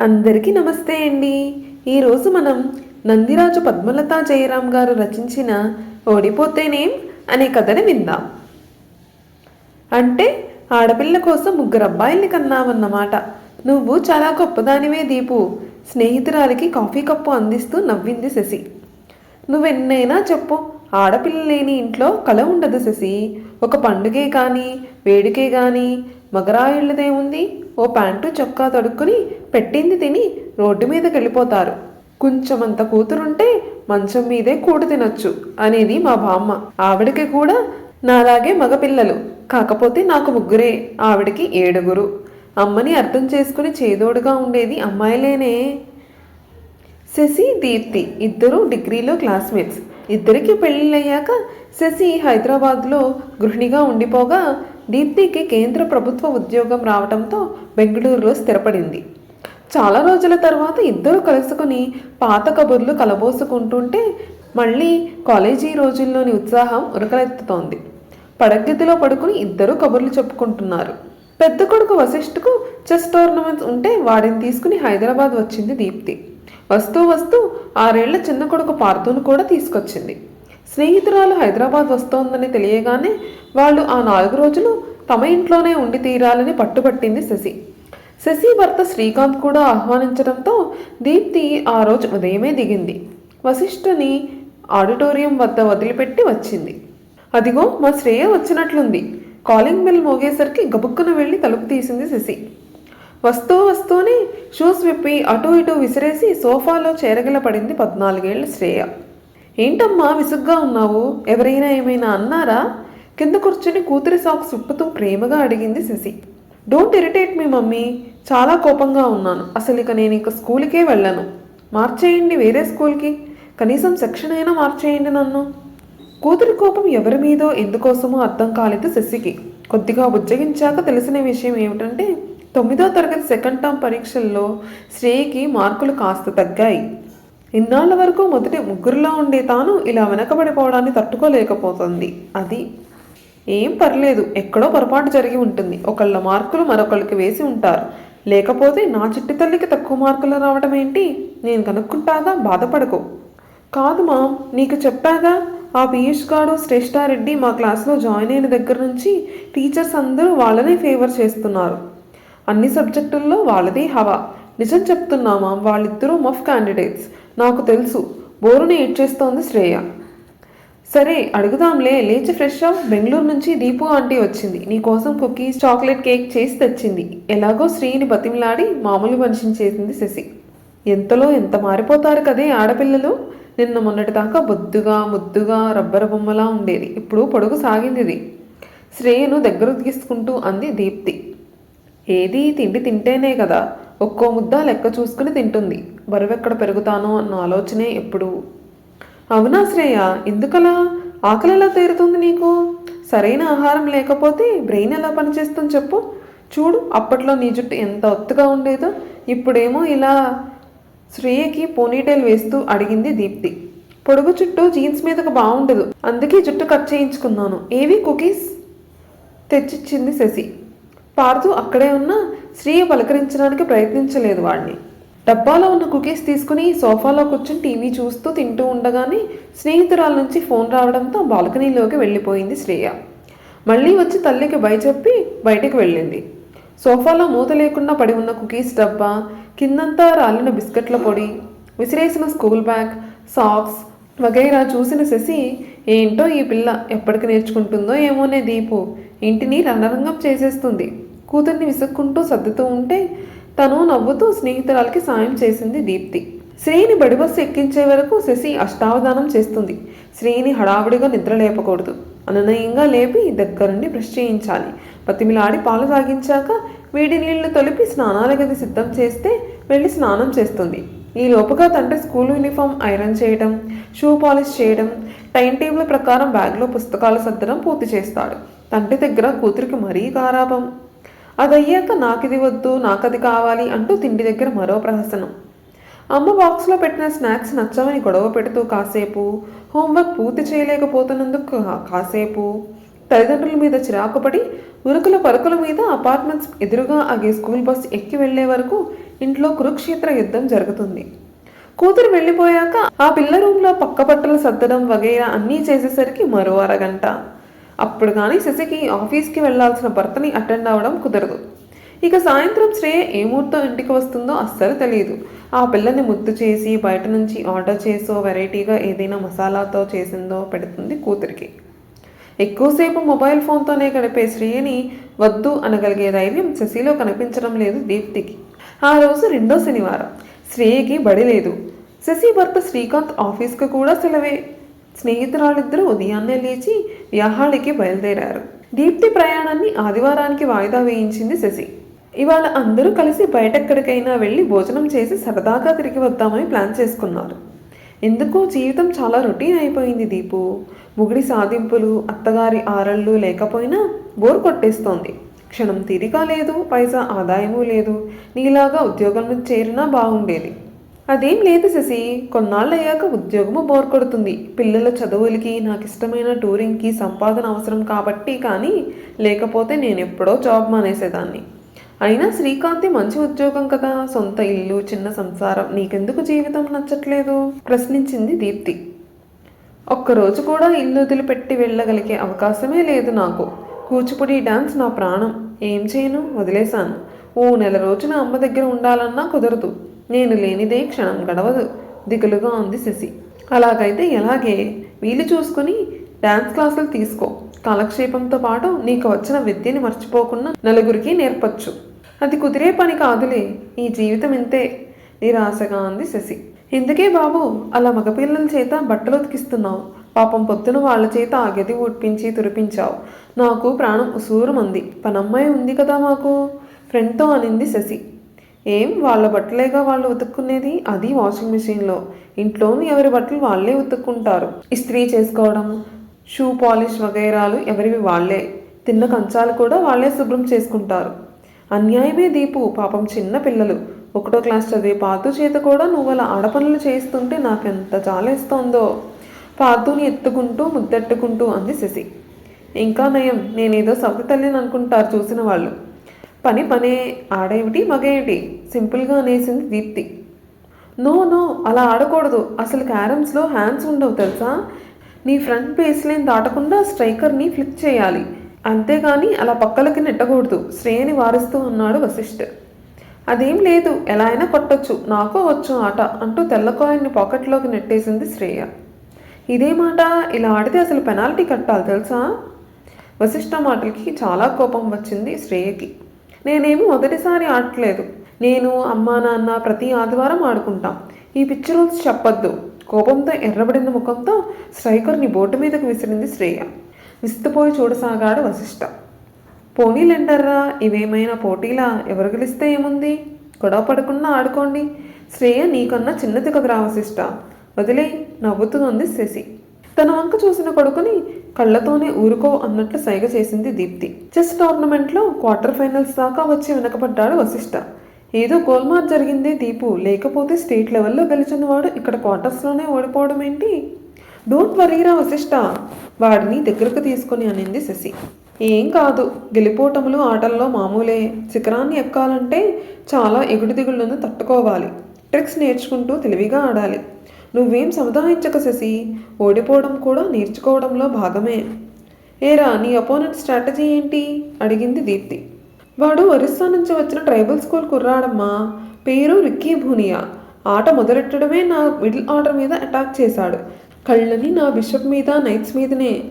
అందరికీ నమస్తే అండి. ఈరోజు మనం నందిరాజు పద్మలత జయరాం గారు రచించిన ఓడిపోతేనేం అనే కథని విందాం. అంటే ఆడపిల్ల కోసం ముగ్గురు అబ్బాయిల్ని కన్నావన్నమాట. నువ్వు చాలా గొప్పదానివే దీపు. స్నేహితురాలికి కాఫీ కప్పు అందిస్తూ నవ్వింది శశి. నువ్వెన్నైనా చెప్పు ఆడపిల్ల లేని ఇంట్లో కల ఉండదు శశి. ఒక పండుగే కానీ వేడుకే కానీ మగరాయిళ్ళదేముంది ఓ ప్యాంటు చొక్కా తడుక్కుని పెట్టింది తిని రోడ్డు మీదకి వెళ్ళిపోతారు. కొంచెమంత కూతురుంటే మంచం మీదే కూడు తినొచ్చు అనేది మా బామ్మ. ఆవిడకి కూడా నాలాగే మగపిల్లలు. కాకపోతే నాకు ముగ్గురే ఆవిడకి ఏడుగురు. అమ్మని అర్థం చేసుకుని చేదోడుగా ఉండేది అమ్మాయిలేనే. శశి దీప్తి ఇద్దరు డిగ్రీలో క్లాస్మేట్స్. ఇద్దరికి పెళ్ళిళ్ళయ్యాక శశి హైదరాబాద్లో గృహిణిగా ఉండిపోగా దీప్తికి కేంద్ర ప్రభుత్వ ఉద్యోగం రావడంతో బెంగళూరులో స్థిరపడింది. చాలా రోజుల తర్వాత ఇద్దరు కలుసుకుని పాత కబుర్లు కలబోసుకుంటుంటే మళ్ళీ కాలేజీ రోజుల్లోని ఉత్సాహం ఉరకలెత్తుతోంది. పడగదిలో పడుకుని ఇద్దరు కబుర్లు చెప్పుకుంటున్నారు. పెద్ద కొడుకు వశిష్ఠకు చెస్ టోర్నమెంట్స్ ఉంటే వాడిని తీసుకుని హైదరాబాద్ వచ్చింది దీప్తి. వస్తూ వస్తూ ఆరేళ్ళ చిన్న కొడుకు పార్థును కూడా తీసుకొచ్చింది. స్నేహితురాలు హైదరాబాద్ వస్తోందని తెలియగానే వాళ్ళు ఆ నాలుగు రోజులు తమ ఇంట్లోనే ఉండి తీరాలని పట్టుబట్టింది శశి. శశి భర్త శ్రీకాంత్ కూడా ఆహ్వానించడంతో దీప్తి ఆ రోజు ఉదయమే దిగింది. వశిష్ఠని ఆడిటోరియం వద్ద వదిలిపెట్టి వచ్చింది. అదిగో మా శ్రేయ వచ్చినట్లుంది. కాలింగ్ బెల్ మోగేసరికి గబుక్కున వెళ్ళి తలుపు తీసింది శశి. వస్తూ వస్తూనే షూస్ విప్పి అటు ఇటు విసిరేసి సోఫాలో చేరగల పడింది పద్నాలుగేళ్ళ శ్రేయ. ఏంటమ్మా విసుగ్గా ఉన్నావు? ఎవరైనా ఏమైనా అన్నారా? కింద కూర్చుని కూతురి సాక్స్ విప్పుతూ ప్రేమగా అడిగింది Shashi. Don't irritate me mummy. చాలా కోపంగా ఉన్నాను. అసలు ఇక నేను ఇక స్కూల్కే వెళ్ళను. మార్చేయండి వేరే స్కూల్కి. కనీసం సెక్షన్ అయినా మార్చేయండి నన్ను. కూతురి కోపం ఎవరి మీదో ఎందుకోసమో అర్థం కాలేదు శశికి. కొద్దిగా బుజ్జగించాక తెలిసిన విషయం ఏమిటంటే తొమ్మిదో తరగతి సెకండ్ టర్మ్ పరీక్షల్లో శ్రేయకి మార్కులు కాస్త తగ్గాయి. ఇన్నాళ్ళ వరకు మొదటి ముగ్గురులో ఉండే తాను ఇలా వెనకబడిపోవడాన్ని తట్టుకోలేకపోతుంది. అది ఏం పర్లేదు ఎక్కడో పొరపాటు జరిగి ఉంటుంది. ఒకళ్ళ మార్కులు మరొకళ్ళకి వేసి ఉంటారు. లేకపోతే నా చిట్టి తల్లికి తక్కువ మార్కులు రావడం ఏంటి? నేను కనుక్కుంటాగా బాధపడకు. కాదు మా నీకు చెప్పాగా ఆ పీయూష్ గారు శ్రేష్ఠారెడ్డి మా క్లాస్లో జాయిన్ అయిన దగ్గర నుంచి టీచర్స్ అందరూ వాళ్ళనే ఫేవర్ చేస్తున్నారు. అన్ని సబ్జెక్టుల్లో వాళ్ళదే హవా. నిజం చెప్తున్నామా వాళ్ళిద్దరూ మఫ్ క్యాండిడేట్స్. నాకు తెలుసు. బోరుని ఇచ్చేస్తోంది శ్రేయ. సరే అడుగుదాంలే. లేచి ఫ్రెష్ అప్ బెంగళూరు నుంచి దీపు ఆంటీ వచ్చింది. నీకోసం కుకీస్ చాక్లెట్ కేక్ చేసి తెచ్చింది. ఎలాగో శ్రీని బతిమిలాడి మామూలు మనిషిని చేసింది శశి. ఎంతలో ఎంత మారిపోతారు కదే ఆడపిల్లలు? నిన్న మొన్నటిదాకా బొద్దుగా ముద్దుగా రబ్బర బొమ్మలా ఉండేది. ఇప్పుడు పొడుగు సాగింది శ్రేయను దగ్గర తీసుకుంటూ అంది దీప్తి. ఏది తిండి తింటేనే కదా. ఒక్కో ముద్ద లెక్క చూసుకుని తింటుంది. బరువెక్కడ పెరుగుతానో అన్న ఆలోచనే ఎప్పుడు. అవునా శ్రేయ ఎందుకలా? ఆకలి ఎలా తీరుతుంది నీకు? సరైన ఆహారం లేకపోతే బ్రెయిన్ ఎలా పనిచేస్తుంది చెప్పు. చూడు అప్పట్లో నీ జుట్టు ఎంత ఒత్తుగా ఉండేదో. ఇప్పుడేమో ఇలా శ్రేయకి పోనీటైల్ వేస్తూ అడిగింది దీప్తి. పొడుగు చుట్టూ జీన్స్ మీదకు బాగుండదు అందుకే జుట్టు కట్ చేయించుకున్నాను. ఏవి కుకీస్? తెచ్చిచ్చింది శశి. పార్దు అక్కడే ఉన్న శ్రీయ పలకరించడానికి ప్రయత్నించలేదు వాడిని డబ్బాలో ఉన్న కుకీస్ తీసుకుని సోఫాలో కూర్చుని టీవీ చూస్తూ తింటూ ఉండగానే స్నేహితురాల నుంచి ఫోన్ రావడంతో బాల్కనీలోకి వెళ్ళిపోయింది శ్రేయ. మళ్ళీ వచ్చి తల్లికి బై చెప్పి బయటికి వెళ్ళింది. సోఫాలో మూత లేకుండా పడి ఉన్న కుకీస్ డబ్బా కిందంతా రాలిన బిస్కెట్ల పొడి విసిరేసిన స్కూల్ బ్యాగ్ సాక్స్ వగైరా చూసిన శశి ఏంటో ఈ పిల్ల ఎప్పటికి నేర్చుకుంటుందో ఏమోనే దీపు. ఇంటిని రణరంగం చేసేస్తుంది. కూతుర్ని విసుక్కుంటూ సర్దుతూ ఉంటే తను నవ్వుతూ స్నేహితురాలకి సాయం చేసింది దీప్తి. శ్రీని బడిబస్సు ఎక్కించే వరకు శశి అష్టావధానం చేస్తుంది. శ్రీని హడావుడిగా నిద్ర లేపకూడదు. అననయంగా లేపి దగ్గరుండి బ్రష్ చేయించాలి. పతిమిలాడి పాలు తాగించాక వేడి నీళ్ళు తొలిపి స్నానాల గది సిద్ధం చేస్తే వెళ్ళి స్నానం చేస్తుంది. ఈ లోపుగా తండ్రి స్కూల్ యూనిఫామ్ ఐరన్ చేయడం షూ పాలిష్ చేయడం టైం టేబుల్ ప్రకారం బ్యాగ్లో పుస్తకాలు సర్దడం పూర్తి చేస్తాడు. తండ్రి దగ్గర కూతురికి మరీ కారాపం అది అయ్యాక నాకిది వద్దు నాకది కావాలి అంటూ తిండి దగ్గర మరో ప్రహసనం. అమ్మ బాక్స్లో పెట్టిన స్నాక్స్ నచ్చవని గొడవ పెడుతూ కాసేపు హోంవర్క్ పూర్తి చేయలేకపోతున్నందుకు కాసేపు తల్లిదండ్రుల మీద చిరాకుపడి ఉరుకుల పరుకుల మీద అపార్ట్మెంట్స్ ఎదురుగా ఆగే స్కూల్ బస్ ఎక్కి వెళ్ళే వరకు ఇంట్లో కురుక్షేత్ర యుద్ధం జరుగుతుంది. కూతురు వెళ్ళిపోయాక ఆ పిల్ల రూమ్లో పక్క బట్టలు సర్దడం వగైరా అన్నీ చేసేసరికి మరో అరగంట. అప్పుడు కానీ శశికి ఆఫీస్కి వెళ్ళాల్సిన భర్తని అటెండ్ అవ్వడం కుదరదు. ఇక సాయంత్రం శ్రేయ ఏ ముహూర్తం ఇంటికి వస్తుందో అస్సలు తెలియదు. ఆ పిల్లని ముద్దు చేసి బయట నుంచి ఆర్డర్ చేసో వెరైటీగా ఏదైనా మసాలాతో చేసిందో పెడుతుంది కూతురికి. ఎక్కువసేపు మొబైల్ ఫోన్తోనే గడిపే శ్రేయని వద్దు అనగలిగే ధైర్యం శశిలో కనిపించడం లేదు దీప్తికి. ఆ రోజు రెండో శనివారం. శ్రేయకి బడి లేదు. శశి భర్త శ్రీకాంత్ ఆఫీస్కి కూడా సెలవే. స్నేహితురాలిద్దరూ ఉదయాన్నే లేచి వ్యాహాళికి బయలుదేరారు. దీప్తి ప్రయాణాన్ని ఆదివారానికి వాయిదా వేయించింది శశి. ఇవాళ అందరూ కలిసి బయటెక్కడికైనా వెళ్ళి భోజనం చేసి సరదాగా తిరిగి వద్దామని ప్లాన్ చేసుకున్నారు. ఎందుకో జీవితం చాలా రొటీన్ అయిపోయింది దీపు. ముగిడి సాధింపులు అత్తగారి ఆరళ్ళు లేకపోయినా బోర్ కొట్టేస్తోంది. క్షణం తీరిక లేదు పైసా ఆదాయము లేదు. నీలాగా ఉద్యోగంలో చేరినా బాగుండేది. అదేం లేదు శశి. కొన్నాళ్ళు అయ్యాక ఉద్యోగము బోర్ కొడుతుంది. పిల్లల చదువులకి నాకు ఇష్టమైన టూరింగ్కి సంపాదన అవసరం కాబట్టి కానీ లేకపోతే నేను ఎప్పుడో జాబ్ మానేసేదాన్ని. అయినా శ్రీకాంతి మంచి ఉద్యోగం కదా. సొంత ఇల్లు చిన్న సంసారం. నీకెందుకు జీవితం నచ్చట్లేదు? ప్రశ్నించింది దీప్తి. ఒక్కరోజు కూడా ఇల్లు వదిలిపెట్టి వెళ్ళగలిగే అవకాశమే లేదు నాకు. కూచిపూడి డాన్స్ నా ప్రాణం. ఏం చేయను? వదిలేశాను. ఓ నెల రోజున అమ్మ దగ్గర ఉండాలన్నా కుదరదు. నేను లేనిదే క్షణం గడవదు. దిగులుగా ఉంది శశి. అలాగైతే ఎలాగే? వీలు చూసుకుని డ్యాన్స్ క్లాసులు తీసుకో. కాలక్షేపంతో పాటు నీకు వచ్చిన విద్యని మర్చిపోకుండా నలుగురికి నేర్పచ్చు. అది కుదిరే పని కాదులే. ఈ జీవితం ఇంతే. నిరాశగా అంది శశి. ఎందుకే బాబు? అలా మగపిల్లల చేత బట్టలు ఉతికిస్తున్నావు. పాపం పొద్దున వాళ్ళ చేత ఆ గది ఉడిపించి తురిపించావు నాకు ప్రాణం ఉసూరుమంది. పనమ్మాయి ఉంది కదా మాకు? ఫ్రెండ్తో అనింది శశి. ఏం వాళ్ళ బట్టలేగా వాళ్ళు ఉతుక్కునేది? అది వాషింగ్ మిషన్లో. ఇంట్లోని ఎవరి బట్టలు వాళ్ళే ఉతుక్కుంటారు. ఇస్త్రీ చేసుకోవడం షూ పాలిష్ వగైరాలు ఎవరివి వాళ్ళే. తిన్న కంచాలు కూడా వాళ్ళే శుభ్రం చేసుకుంటారు. అన్యాయమే దీపు పాపం చిన్న పిల్లలు. ఒకటో క్లాస్ చదివే పాతు చేత కూడా నువ్వు అలా ఆడపనులు చేస్తుంటే నాకెంత జాలేస్తోందో. పాతుని ఎత్తుకుంటూ ముద్దెట్టుకుంటూ అంది శశి. ఇంకా నయం నేనేదో సవతి తల్లిని అనుకుంటారు చూసిన వాళ్ళు. పని పనే ఆడేమిటి మగేమిటి? సింపుల్గా అనేసింది దీప్తి. నో నో అలా ఆడకూడదు. అసలు క్యారమ్స్లో హ్యాండ్స్ ఉండవు తెలుసా? నీ ఫ్రంట్ బేస్ లైన్ దాటకుండా స్ట్రైకర్ని ఫ్లిక్ చేయాలి. అంతేగాని అలా పక్కలకి నెట్టకూడదు. శ్రేయని వారిస్తూ అన్నాడు వశిష్ఠ్. అదేం లేదు ఎలా అయినా కొట్టొచ్చు. నాకు వచ్చు ఆట అంటూ తెల్ల కాయిన్ని పాకెట్లోకి నెట్టేసింది శ్రేయ. ఇదే మాట? ఇలా ఆడితే అసలు పెనాల్టీ కట్టాలి తెలుసా? వశిష్ఠ మాటలకి చాలా కోపం వచ్చింది శ్రేయకి. నేనేమి మొదటిసారి ఆడట్లేదు. నేను అమ్మా నాన్న ప్రతి ఆదివారం ఆడుకుంటాం. ఈ పిచ్చి రూల్స్ చెప్పొద్దు. కోపంతో ఎర్రబడిన ముఖంతో స్ట్రైకర్ని బోటు మీదకు విసిరింది శ్రేయ. విస్తుపోయి చూడసాగాడు వశిష్ఠ పోనీలెంటర్రా ఇవేమైనా పోటీలా? ఎవరు గెలిస్తే ఏముంది? గొడవ పడకుండా ఆడుకోండి. శ్రేయ నీకన్నా చిన్నది కదరా వశిష్ట. వదిలే నవ్వుతూ ఉంది శశి. తన వంక చూసిన కొడుకుని కళ్ళతోనే ఊరుకో అన్నట్లు సైగ చేసింది దీప్తి. చెస్ టోర్నమెంట్లో క్వార్టర్ ఫైనల్స్ దాకా వచ్చి వెనకబడ్డాడు వశిష్ట. ఏదో గోల్మార్ జరిగిందే దీపు లేకపోతే స్టేట్ లెవెల్లో గెలిచినవాడు ఇక్కడ క్వార్టర్స్లోనే ఓడిపోవడం ఏంటి? డోంట్ వరీరా వశిష్ట వాడిని దగ్గరకు తీసుకొని అనింది శశి. ఏం కాదు గెలిపోటములు ఆటల్లో మామూలే. శిఖరాన్ని ఎక్కాలంటే చాలా ఎగుడు దిగుళ్ళను తట్టుకోవాలి. ట్రిక్స్ నేర్చుకుంటూ తెలివిగా ఆడాలి. నువ్వేం సముదాయించక శశి. ఓడిపోవడం కూడా నేర్చుకోవడంలో భాగమే. ఏరా నీ అపోనెంట్ స్ట్రాటజీ ఏంటి? అడిగింది దీప్తి. వాడు ఒరిస్సా నుంచి వచ్చిన ట్రైబల్ స్కూల్ కుర్రాడమ్మా. పేరు రిక్కీ భూనియా. ఆట మొదలెట్టడమే నా మిడిల్ ఆర్డర్ మీద అటాక్ చేశాడు. కళ్ళని నా బిషప్ మీద నైట్స్ మీదనే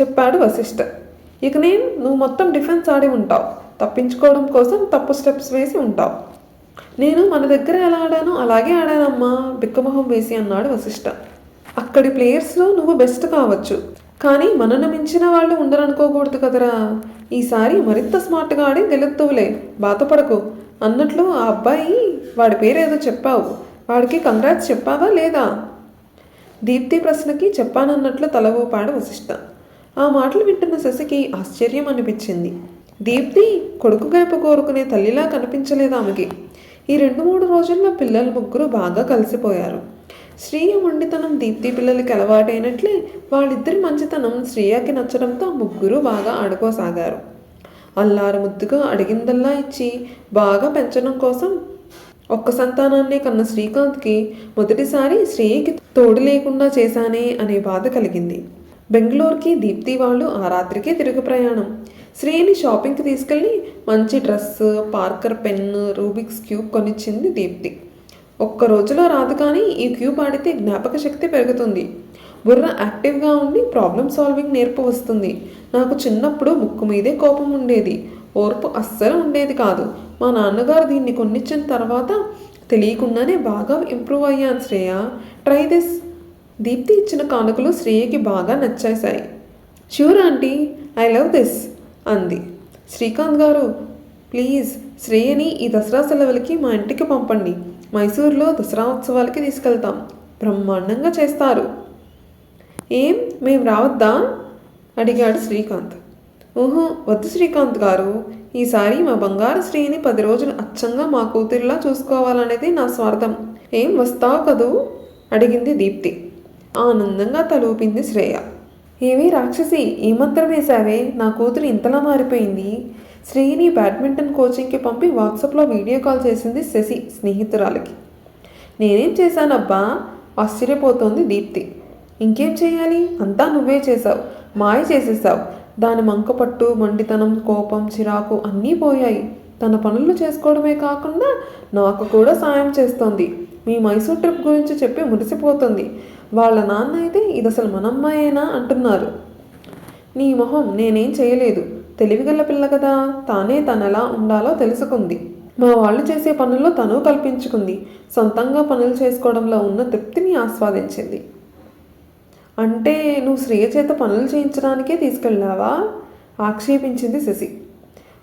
చెప్పాడు వశిష్ఠ. ఇక నేను నువ్వు మొత్తం డిఫెన్స్ ఆడి ఉంటావు. తప్పించుకోవడం కోసం తప్పు స్టెప్స్ వేసి ఉంటావు. నేను మన దగ్గర ఎలా ఆడానో అలాగే ఆడానమ్మా బిక్కమొహం వేసి అన్నాడు వశిష్ఠ అక్కడి ప్లేయర్స్లో నువ్వు బెస్ట్ కావచ్చు కానీ మనను మించిన వాళ్ళు ఉండరనుకోకూడదు కదరా. ఈసారి మరింత స్మార్ట్గా ఆడి గెలుత్తువులే బాధపడకు. అన్నట్లు ఆ అబ్బాయి వాడి పేరేదో చెప్పావు వాడికి కంగ్రాట్స్ చెప్పావా లేదా? దీప్తి ప్రశ్నకి చెప్పానన్నట్లు తల ఊపాడు వశిష్ఠ ఆ మాటలు వింటున్న శశికి ఆశ్చర్యం అనిపించింది. దీప్తి కొడుకు వైపు కోరుకునే తల్లిలా కనిపించలేదు ఆమెకి. ఈ రెండు మూడు రోజుల్లో పిల్లలు ముగ్గురు బాగా కలిసిపోయారు. శ్రీయ మొండితనం దీప్తి పిల్లలకి అలవాటైనట్లే వాళ్ళిద్దరి మంచితనం శ్రీయకి నచ్చడంతో ముగ్గురు బాగా ఆడుకోసాగారు. అల్లారు ముద్దుగా అడిగిందల్లా ఇచ్చి బాగా పెంచడం కోసం ఒక్క సంతానాన్నే కన్న శ్రీకాంత్కి మొదటిసారి శ్రీయకి తోడు లేకుండా చేశానే అనే బాధ కలిగింది. బెంగళూరుకి దీప్తి వాళ్ళు ఆ రాత్రికే తిరుగు ప్రయాణం. శ్రేయని షాపింగ్కి తీసుకెళ్ళి మంచి dress Parker pen Rubik's cube కొనిచ్చింది Deepti. ఒక్క రోజులో రాదు కానీ ఈ క్యూబ్ ఆడితే జ్ఞాపక శక్తి పెరుగుతుంది. బుర్ర యాక్టివ్గా ఉండి ప్రాబ్లం సాల్వింగ్ నేర్పు వస్తుంది. నాకు చిన్నప్పుడు ముక్కు మీదే కోపం ఉండేది. ఓర్పు అస్సలు ఉండేది కాదు. మా నాన్నగారు దీన్ని కొనిచ్చిన తర్వాత తెలియకుండానే బాగా ఇంప్రూవ్ అయ్యాను శ్రేయ. Try this. దీప్తి ఇచ్చిన కానుకలు శ్రేయకి బాగా నచ్చేశాయి. Sure aunty I love this. అంది. శ్రీకాంత్ గారు ప్లీజ్ శ్రేయని ఈ దసరా సెలవులకి మా ఇంటికి పంపండి. మైసూర్లో దసరా ఉత్సవాలకి తీసుకెళ్తాం. బ్రహ్మాండంగా చేస్తారు. ఏం? మేం రావద్దా? అడిగాడు శ్రీకాంత్. ఊహు వద్దు శ్రీకాంత్ గారు. ఈసారి మా బంగారు శ్రీని పది రోజులు అచ్చంగా మా కూతురిలా చూసుకోవాలనేది నా స్వార్థం. ఏం వస్తావు కదూ? అడిగింది దీప్తి. ఆనందంగా తలూపింది శ్రేయ. ఏవి రాక్షసి ఈ మంత్రం వేశావే? నా కూతురు ఇంతలా మారిపోయింది. శ్రీని బ్యాడ్మింటన్ కోచింగ్కి పంపి వాట్సాప్లో వీడియో కాల్ చేసింది శశి స్నేహితురాలకి. నేనేం చేశానబ్బా? ఆశ్చర్యపోతోంది దీప్తి. ఇంకేం చేయాలి? అంతా నువ్వే చేసావు మాయ చేసేసావు దాని మంకపట్టు మొండితనం కోపం చిరాకు అన్నీ పోయాయి. తన పనులు చేసుకోవడమే కాకుండా నాకు కూడా సాయం చేస్తోంది. మీ మైసూర్ ట్రిప్ గురించి చెప్పి మురిసిపోతుంది. వాళ్ళ నాన్న అయితే ఇది అసలు మనమ్మాయేనా అంటున్నారు. నీ మొహం నేనేం చేయలేదు. తెలివిగల పిల్ల కదా. తానే తను ఎలా ఉండాలో తెలుసుకుంది. మా వాళ్ళు చేసే పనుల్లో తను కల్పించుకుంది. సొంతంగా పనులు చేసుకోవడంలో ఉన్న తృప్తిని ఆస్వాదించింది. అంటే నువ్వు శ్రేయ చేత పనులు చేయించడానికే తీసుకెళ్ళావా? ఆక్షేపించింది శశి.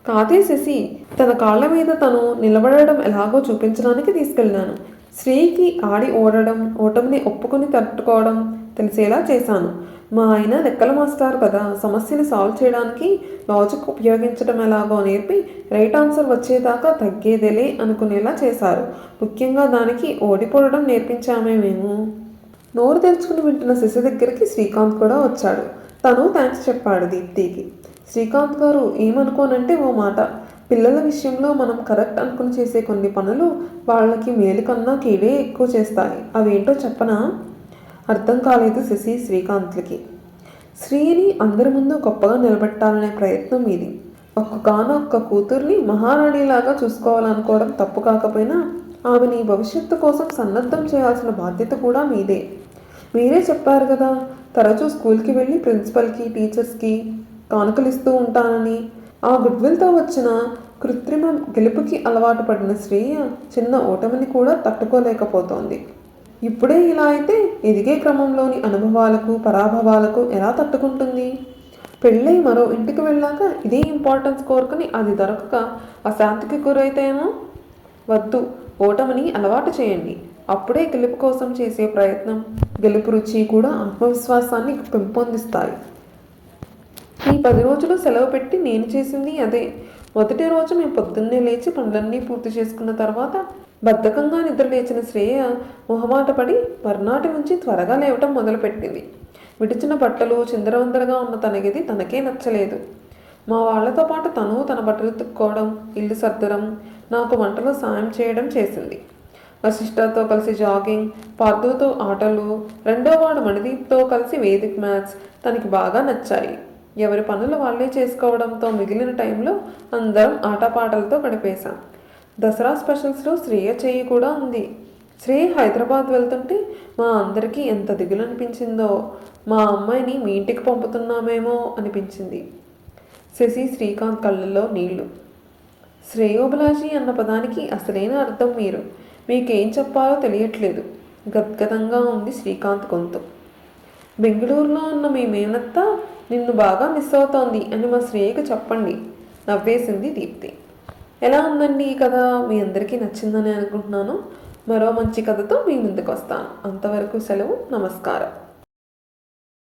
కాదే శశి తన కాళ్ళ మీద తను నిలబడడం ఎలాగో చూపించడానికి తీసుకెళ్ళాను. స్త్రీకి ఆడి ఓడడం ఓటమిని ఒప్పుకొని తట్టుకోవడం తెలిసేలా చేశాను. మా ఆయన లెక్కల మాస్టర్ కదా సమస్యని సాల్వ్ చేయడానికి లాజిక్ ఉపయోగించడం ఎలాగో నేర్పి రైట్ ఆన్సర్ వచ్చేదాకా తగ్గేదేలే అనుకునేలా చేశారు. ముఖ్యంగా దానికి ఓడిపోవడం నేర్పించామే మేము. నోరు తెరుచుకుని వింటున్న శిశు దగ్గరికి శ్రీకాంత్ కూడా వచ్చాడు. తను థ్యాంక్స్ చెప్పాడు దీప్తికి. శ్రీకాంత్ గారు ఏమనుకోనంటే ఓ మాట. పిల్లల విషయంలో మనం కరెక్ట్ అనుకుని చేసే కొన్ని పనులు వాళ్ళకి మేలు కన్నా కీడే ఎక్కువ చేస్తాయి. అవేంటో చెప్పనా? అర్థం కాలేదు శశి శ్రీకాంత్లకి శ్రీని అందరి ముందు గొప్పగా నిలబెట్టాలనే ప్రయత్నం ఇది. ఒక్కగానో ఒక్క కూతుర్ని మహారాణిలాగా చూసుకోవాలనుకోవడం తప్పు కాకపోయినా ఆమెని భవిష్యత్తు కోసం సన్నద్ధం చేయాల్సిన బాధ్యత కూడా మీదే. మీరే చెప్పారు కదా తరచూ స్కూల్కి వెళ్ళి ప్రిన్సిపల్కి టీచర్స్కి కానుకలు ఇస్తూ ఉంటానని. ఆ గుడ్విల్తో వచ్చిన కృత్రిమ గెలుపుకి అలవాటు పడిన శ్రేయ చిన్న ఓటమిని కూడా తట్టుకోలేకపోతోంది. ఇప్పుడే ఇలా అయితే ఎదిగే క్రమంలోని అనుభవాలకు పరాభవాలకు ఎలా తట్టుకుంటుంది? పెళ్ళై మరో ఇంటికి వెళ్ళాక ఇదే ఇంపార్టెన్స్ కోరుకుని అది దొరకక అశాంతికి గురైతేమో? వద్దు ఓటమిని అలవాటు చేయండి. అప్పుడే గెలుపు కోసం చేసే ప్రయత్నం గెలుపు రుచి కూడా ఆత్మవిశ్వాసాన్ని పెంపొందిస్తాయి. ఈ పది రోజులు సెలవు పెట్టి నేను చేసింది అదే. మొదటి రోజు మేము పొద్దున్నే లేచి పనులన్నీ పూర్తి చేసుకున్న తర్వాత బద్ధకంగా నిద్ర లేచిన శ్రేయ మొహమాట పడి మర్నాటి నుంచి త్వరగా లేవటం మొదలుపెట్టింది. విడిచిన బట్టలు చిందరవందరగా ఉన్న తన గది తనకే నచ్చలేదు. మా వాళ్ళతో పాటు తను తన బట్టలు తుక్కోవడం ఇల్లు సర్దడం నాకు వంటలో సాయం చేయడం చేసింది. వశిష్ఠతో కలిసి జాగింగ్ పార్థుతో ఆటలు రెండో వాడు మణిదీప్తో కలిసి వేదిక్ మ్యాథ్స్ తనకి బాగా నచ్చాయి. ఎవరి పనులు వాళ్ళే చేసుకోవడంతో మిగిలిన టైంలో అందరం ఆటపాటలతో గడిపేశాం. దసరా స్పెషల్స్లో శ్రేయ చెయ్యి కూడా ఉంది. శ్రేయ హైదరాబాద్ వెళ్తుంటే మా అందరికీ ఎంత దిగులు అనిపించిందో మా అమ్మాయిని మీ ఇంటికి పంపుతున్నామేమో అనిపించింది. శశి శ్రీకాంత్ కళ్ళల్లో నీళ్ళు. శ్రేయోభిలాషి అన్న పదానికి అసలైన అర్థం మీరు మీకేం చెప్పాలో తెలియట్లేదు. గద్గదంగా ఉంది శ్రీకాంత్ గొంతు. బెంగళూరులో ఉన్న మీ మేనత్త నిన్ను బాగా మిస్ అవుతోంది అని మా శ్రేయకు చెప్పండి నవ్వేసింది దీప్తి. ఎలా ఉందండి ఈ కథ? మీ అందరికీ నచ్చిందని అనుకుంటున్నాను. మరో మంచి కథతో మీ ముందుకు వస్తాను అంతవరకు సెలవు నమస్కారం.